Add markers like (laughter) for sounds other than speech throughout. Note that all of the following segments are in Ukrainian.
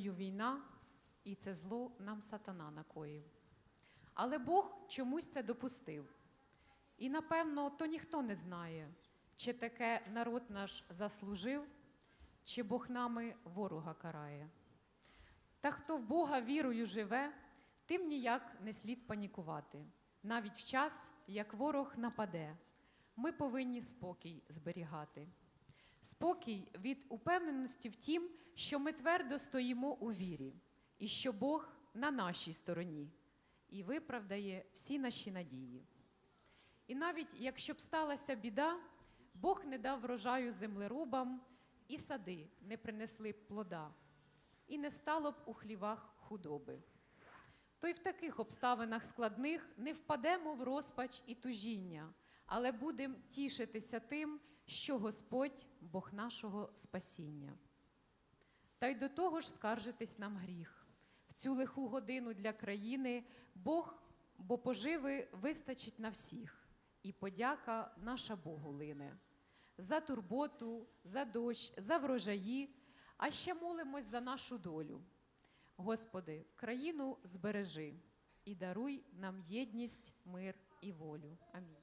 Україною війна, і це зло нам сатана накоїв. Але Бог чомусь це допустив. І напевно, то ніхто не знає, чи таке народ наш заслужив, чи Бог нами ворога карає. Та хто в Бога вірою живе, тим ніяк не слід панікувати. Навіть в час, як ворог нападе, ми повинні спокій зберігати. Спокій від упевненості в тім, що ми твердо стоїмо у вірі, і що Бог на нашій стороні і виправдає всі наші надії. І навіть якщо б сталася біда, Бог не дав врожаю землеробам, і сади не принесли б плода, і не стало б у хлівах худоби. То й в таких обставинах складних не впадемо в розпач і тужіння, але будемо тішитися тим, що Господь Бог нашого спасіння. Та й до того ж скаржитись нам гріх. В цю лиху годину для країни Бог, бо поживи вистачить на всіх, і подяка наша Богу лине. За турботу, за дощ, за врожаї, а ще молимось за нашу долю. Господи, країну збережи і даруй нам єдність, мир і волю. Амінь.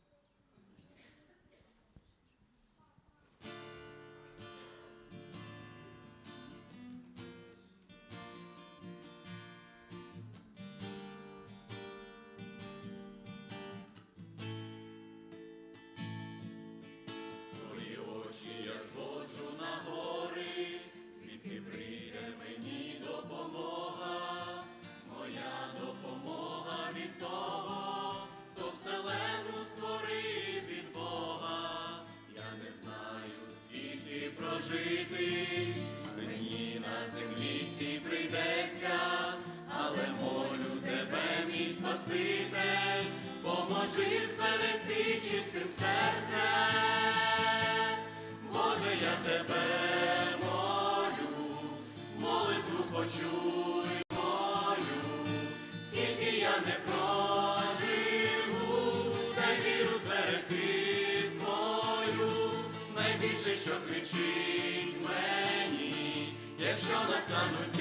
Якщо настануть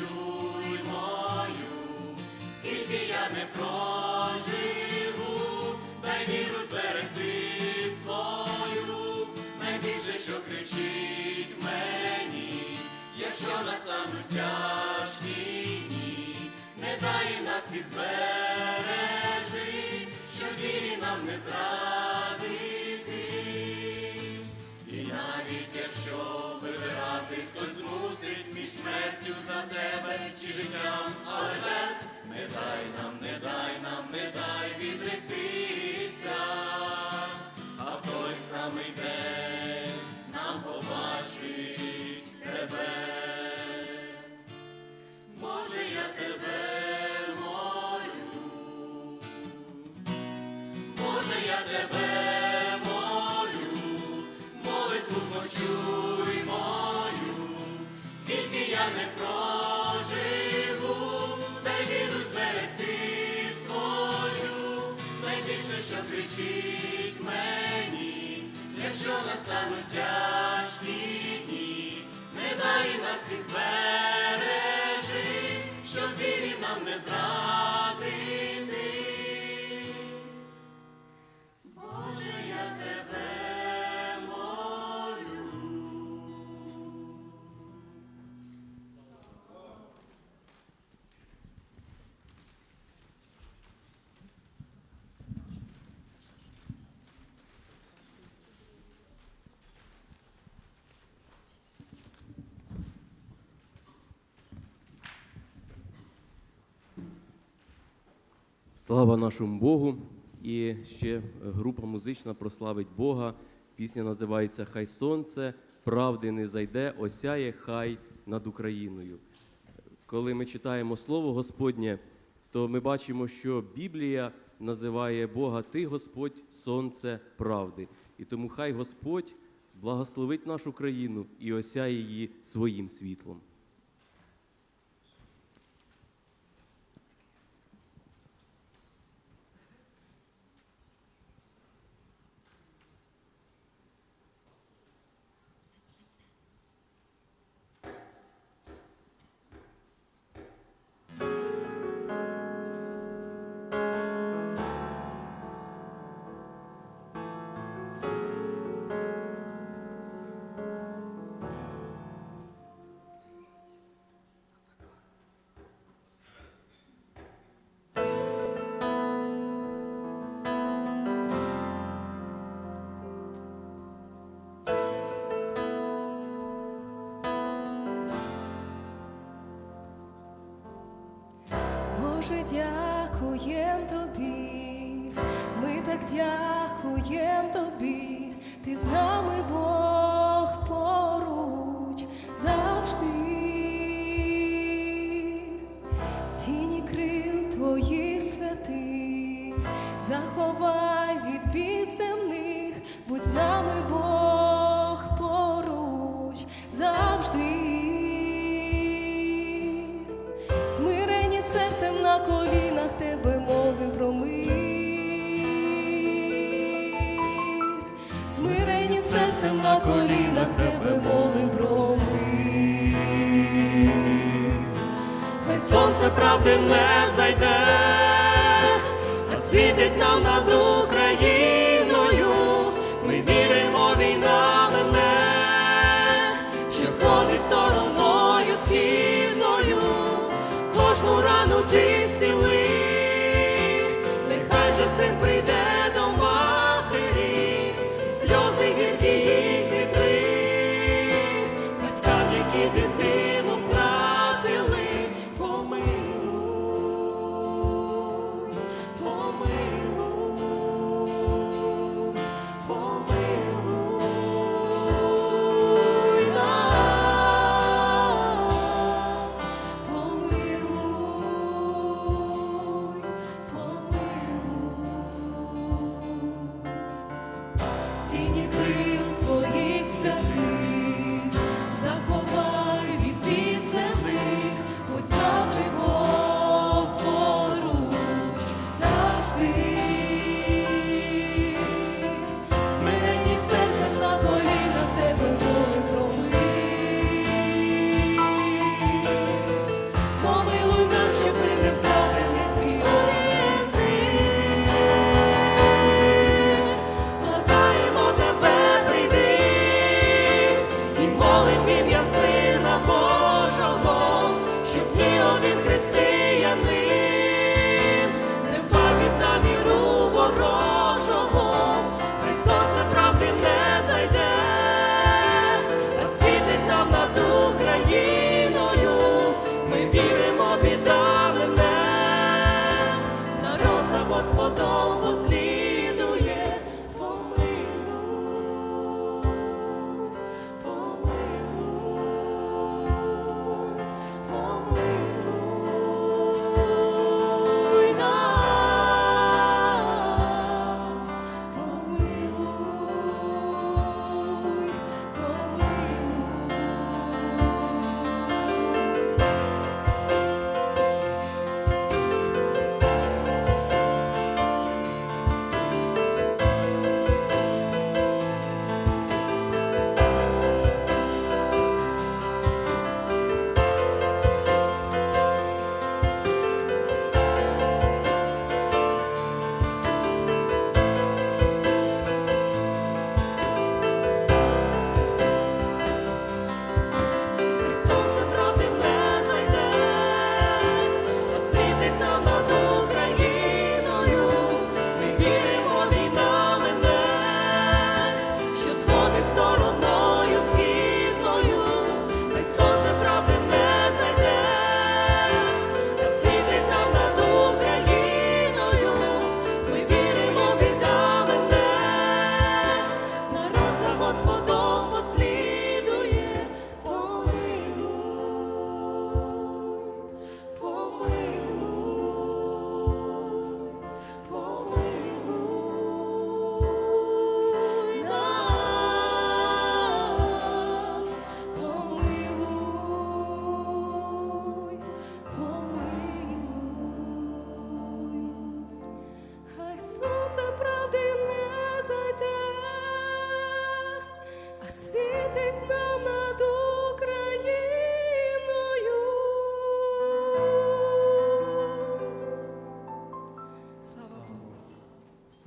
молитву мою, скільки я не проживу, тебе чи життям, дай нас Слава нашому Богу! І ще група музична прославить Бога. Пісня називається Хай сонце правди не зайде, осяє, хай над Україною. Коли ми читаємо Слово Господнє, то ми бачимо, що Біблія називає Бога Ти, Господь, сонце правди. І тому хай Господь благословить нашу країну і осяє її своїм світлом. Боже, дякуєм тобі, ми так дякуєм тобі, ти з нами Бог поруч завжди. В тіні крил твоїх святих, заховай від бід земних, будь з нами Бог на колінах тебе молим про мир. Смирені серцем на колінах тебе молим про мир. Хай сонце правди не зайде, а світить нам над Україною. Ми віримо, війна мене, що сходить стороною східною, кожну рану ти зціли, нехай же син прийде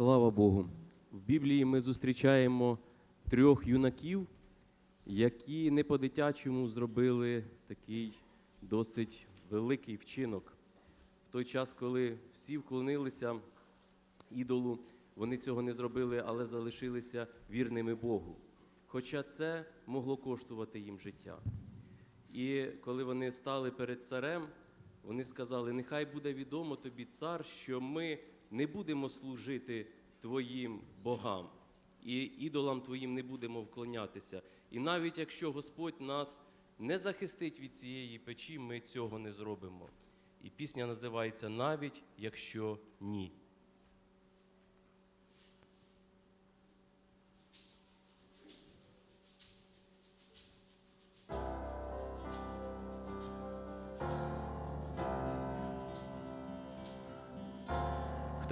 Слава Богу. В Біблії ми зустрічаємо трьох юнаків, які не по-дитячому зробили такий досить великий вчинок. В той час, коли всі вклонилися ідолу, вони цього не зробили, але залишилися вірними Богу. Хоча це могло коштувати їм життя. І коли вони стали перед царем, вони сказали: Нехай буде відомо тобі, цар, що ми не будемо служити твоїм богам, і ідолам твоїм не будемо вклонятися. І навіть якщо Господь нас не захистить від цієї печі, ми цього не зробимо. І пісня називається Навіть якщо ні.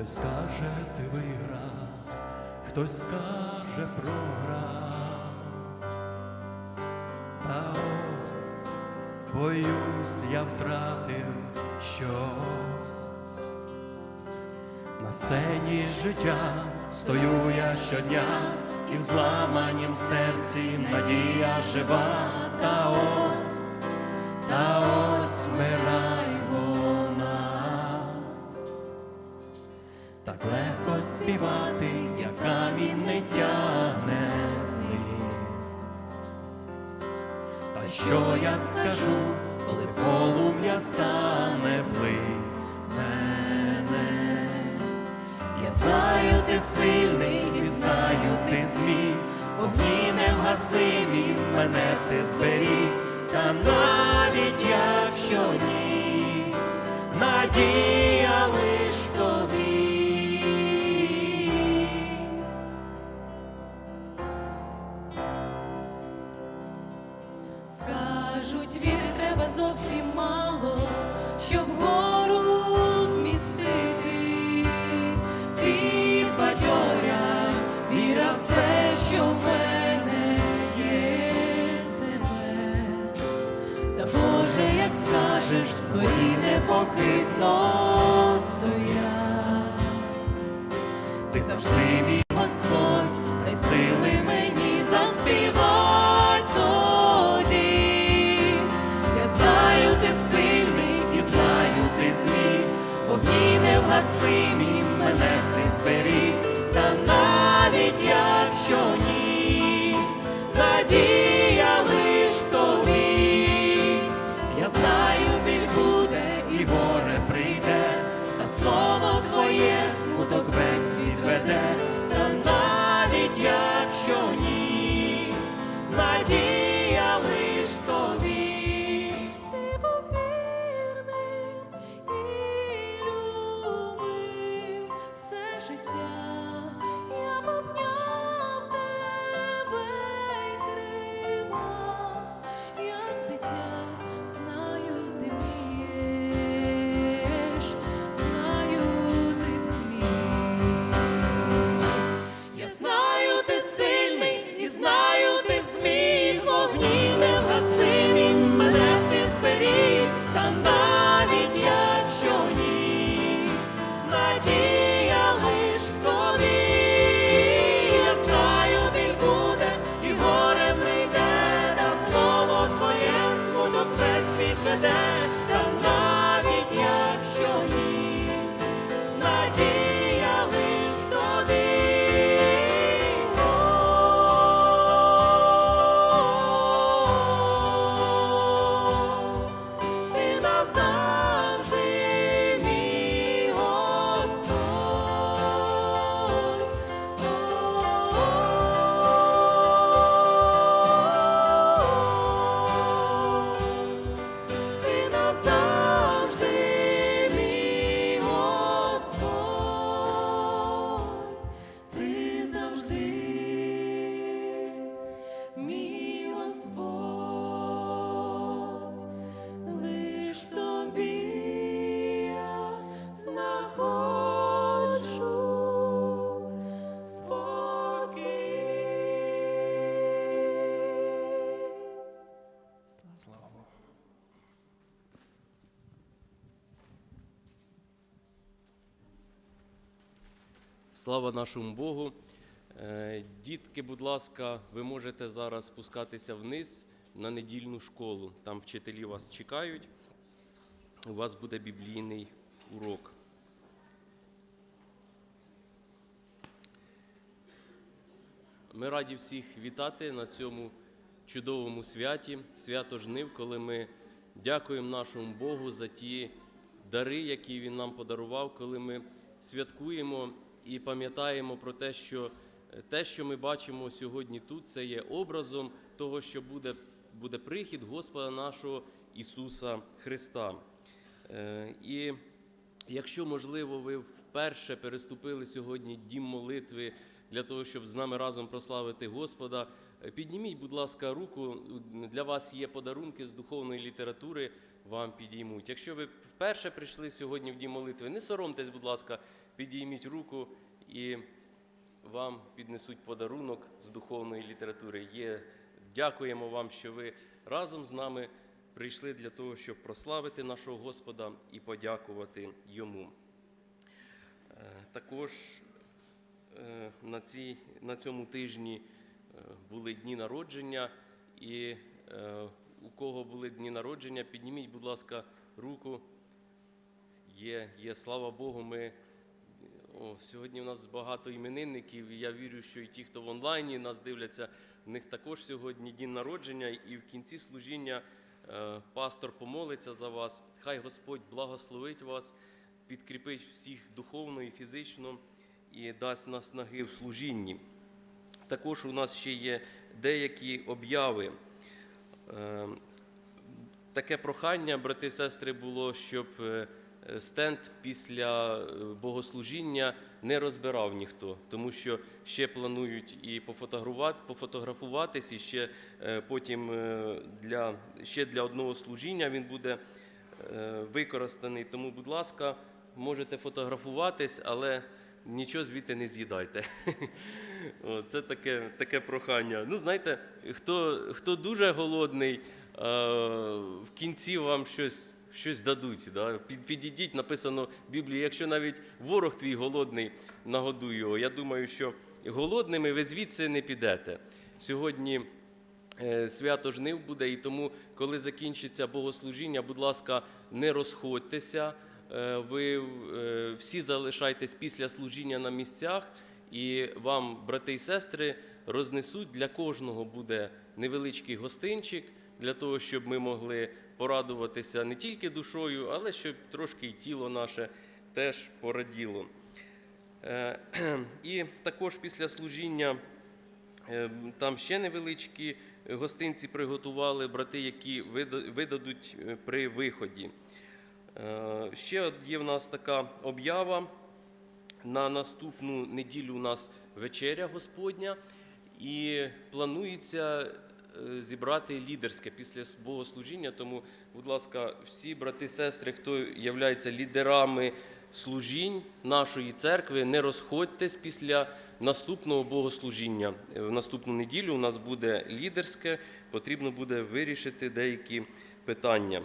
Хтось скаже, ти виграв, хтось скаже програв. Та ось боюсь, я втратив щось. На сцені життя стою я щодня, і в зламанім серці надія жива, та ось, сильний і знаю, ти зміг, огні невгасимі мене ти зберіг, та навіть якщо ні, надія мій Господь, дай сили мені заспівать. Я знаю, ти сильний і знаю, ти зміг, огні невгасимі мене ти зберіг, Слава нашому Богу. Е, Дітки, будь ласка, ви можете зараз спускатися вниз на недільну школу. Там вчителі вас чекають. У вас буде біблійний урок. Ми раді всіх вітати на цьому чудовому святі, свято жнив, коли ми дякуємо нашому Богу за ті дари, які Він нам подарував, коли ми святкуємо і пам'ятаємо про те, що е, те, що ми бачимо сьогодні тут, це є образом того, що буде, буде прихід Господа нашого Ісуса Христа. Е, І Якщо, можливо, ви вперше переступили сьогодні дім молитви для того, щоб з нами разом прославити Господа, е, підніміть, будь ласка, руку. Для вас є подарунки з духовної літератури, вам підіймуть. Якщо ви вперше прийшли сьогодні в дім молитви, не соромтесь, будь ласка, підійміть руку і вам піднесуть подарунок з духовної літератури. Є, дякуємо вам, що ви разом з нами прийшли для того, щоб прославити нашого Господа і подякувати йому. Е, Також е, на, цій, на цьому тижні е, були дні народження, і у кого були дні народження, підніміть, будь ласка, руку. Є, є, слава Богу, ми о, сьогодні у нас багато іменинників, і я вірю, що і ті, хто в онлайні нас дивляться, в них також сьогодні день народження, і в кінці служіння е, пастор помолиться за вас. Хай Господь благословить вас, підкріпить всіх духовно і фізично і дасть нас наги в служінні. Також у нас ще є деякі обяви. Е, таке прохання, брати і сестри, було, щоб е, стенд після е, богослужіння не розбирав ніхто, тому що ще планують і пофотографувати, пофотографуватись, і ще е, потім е, для, ще для одного служіння він буде е, використаний. Тому, будь ласка, можете фотографуватись, але нічого звідти не з'їдайте. (laughs) Це таке, таке прохання. Ну, знаєте, хто, хто дуже голодний, е, в кінці вам щось, щось дадуть. Да? Підійдіть, написано в Біблії, якщо навіть ворог твій голодний, нагодуй його. Я думаю, що голодними ви звідси не підете. Сьогодні е, свято жнив буде, і тому, коли закінчиться богослужіння, будь ласка, не розходьтеся. Е, Ви е, всі залишайтесь після служіння на місцях, і вам, брати і сестри, рознесуть для кожного буде невеличкий гостинчик для того, щоб ми могли порадуватися не тільки душою, але щоб трошки і тіло наше теж пораділо. Е, (clears throat) І також після служіння е, там ще невеличкі гостинці приготували брати, які видадуть е, при виході. Ще є в нас така об'ява. На наступну неділю у нас вечеря Господня, і планується зібрати лідерське після богослужіння. Тому, будь ласка, всі брати, сестри, хто є лідерами служінь нашої церкви, не розходьтесь після наступного богослужіння. Е, В наступну неділю у нас буде лідерське, потрібно буде вирішити деякі питання.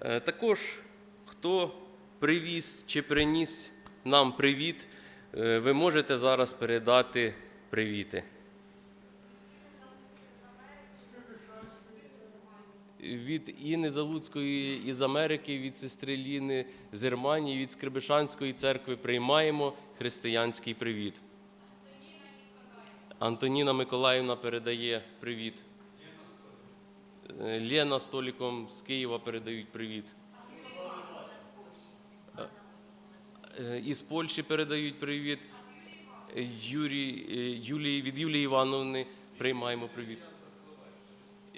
Е, Також хто привіз чи приніс нам привіт, е, ви можете зараз передати привіти. Від Інни Залуцької із Америки, від сестри Ліни з Германії, від Скрибишанської церкви приймаємо християнський привіт. Антоніна Миколаївна передає привіт. Е, Лена з з Києва передають привіт. Е, Із Польщі передають привіт. Е, Юрій, Юлії, від Юлії Івановни приймаємо привіт.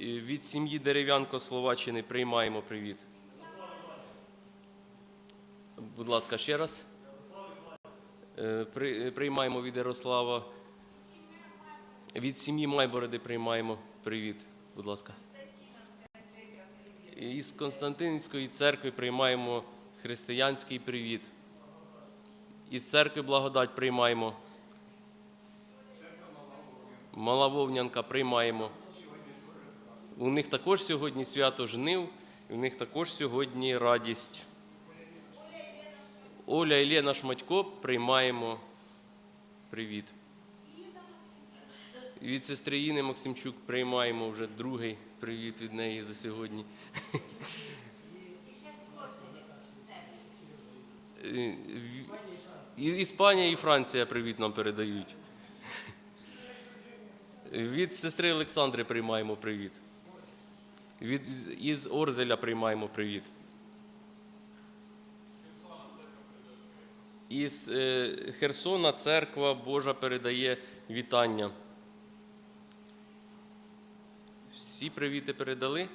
Від сім'ї Дерев'янко Словаччини приймаємо привіт. Будь ласка, ще раз. Е, при- Приймаємо від Ярослава. Від сім'ї Майбороди приймаємо привіт. Будь ласка. Із Константинівської церкви приймаємо християнський привіт. Із церкви благодать приймаємо. Мала Вовнянка приймаємо. У них також сьогодні свято жнив, і у них також сьогодні радість. Оля і Шматько приймаємо привіт. Від сестри Іни Максимчук приймаємо вже другий привіт від неї за сьогодні. І- Іспанія і Франція привіт нам передають. Від сестри Олександри приймаємо привіт. Від, із Орзеля приймаємо привіт. Із е, Херсона церква Божа передає вітання. Всі привіти передали.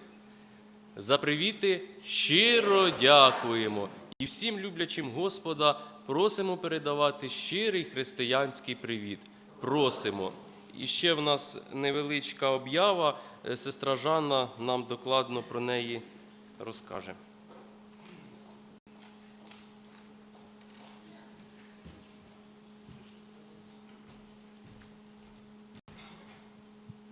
За привіти щиро дякуємо. І всім люблячим Господа просимо передавати щирий християнський привіт. Просимо. І ще в нас невеличка об'ява. Е, Сестра Жанна нам докладно про неї розкаже.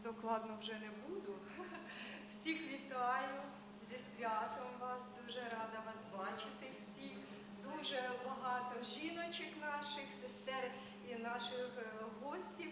Докладно вже не буду. (laughs) Всіх вітаю зі святом вас. Дуже рада вас бачити всіх. Дуже багато жіночок наших, сестер і наших е, гостів.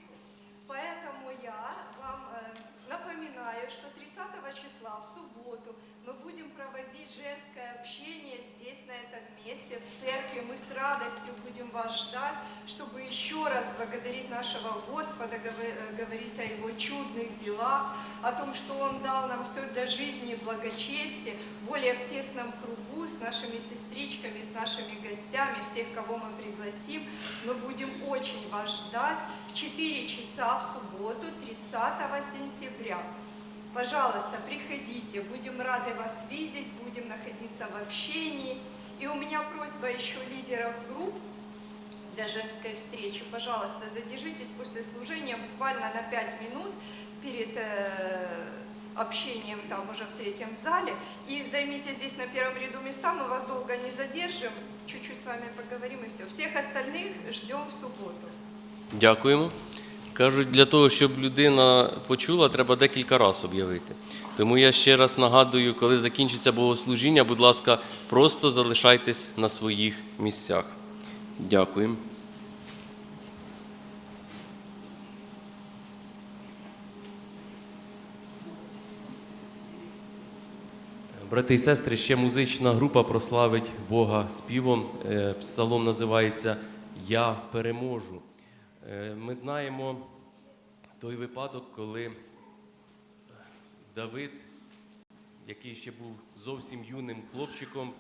Поэтому я вам э, напоминаю, что 30 числа в субботу мы будем проводить женское общение здесь, на этом месте, в церкви. Мы с радостью будем вас ждать, чтобы еще раз благодарить нашего Господа, э, говорить о Его чудных делах, о том, что Он дал нам все для жизни и благочестия, более в тесном кругу, с нашими сестричками, с нашими гостями, всех, кого мы пригласим. Мы будем очень вас ждать в 4 часа в субботу, 30 сентября. Пожалуйста, приходите, будем рады вас видеть, будем находиться в общении. И у меня просьба еще лидеров групп для женской встречи. Пожалуйста, задержитесь после служения буквально на 5 минут перед э, общением там уже в третьем зале. И займите здесь на первом ряду места, мы вас долго не задержим, чуть-чуть с вами поговорим и все. Всех остальных ждем в субботу. Дякуємо. Кажуть, для того, щоб людина почула, треба декілька разів об'явити. Тому я ще раз нагадую, коли закінчиться богослужіння, будь ласка, просто залишайтесь на своїх місцях. Дякуємо. Брати і сестри, ще музична група прославить Бога співом. Е, Псалом називається Я переможу. Е, Ми знаємо той випадок, коли Давид, який ще був зовсім юним хлопчиком,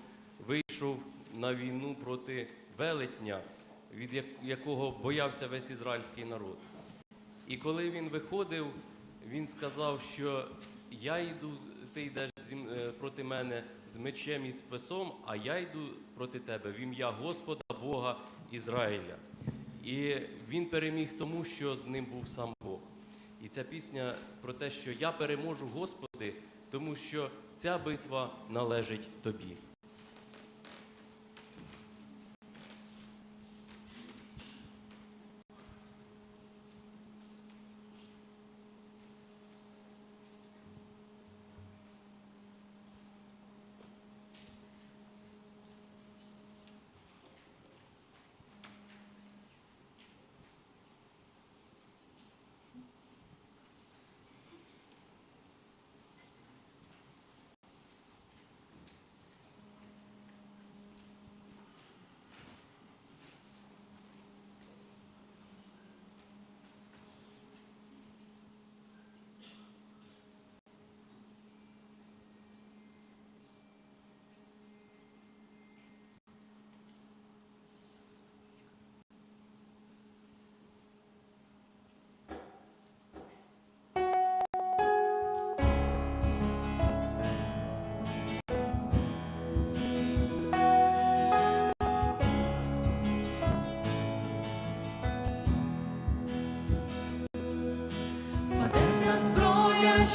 вийшов на війну проти велетня, від якого боявся весь ізраїльський народ. І коли він виходив, він сказав, що я йду, ти йдеш проти мене з мечем і з песом, а я йду проти тебе в ім'я Господа Бога Ізраїля. І він переміг тому, що з ним був сам Бог. І ця пісня про те, що я переможу, Господи, тому що ця битва належить тобі.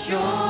joy.